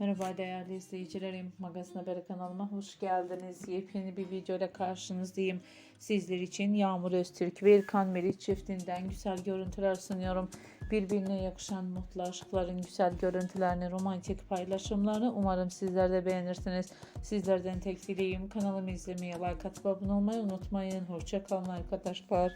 Merhaba değerli izleyicilerim. Magazin Haber kanalıma hoş geldiniz. Yepyeni bir videoyla karşınızdayım. Sizler için Yağmur Öztürk ve İlkan Meriç çiftinden güzel görüntüler sunuyorum. Birbirine yakışan mutlu aşkların güzel görüntülerini, romantik paylaşımlarını umarım sizler de beğenirsiniz. Sizlerden tek dileğim kanalımı izlemeye, like atıp abone olmayı unutmayın. Hoşçakalın arkadaşlar.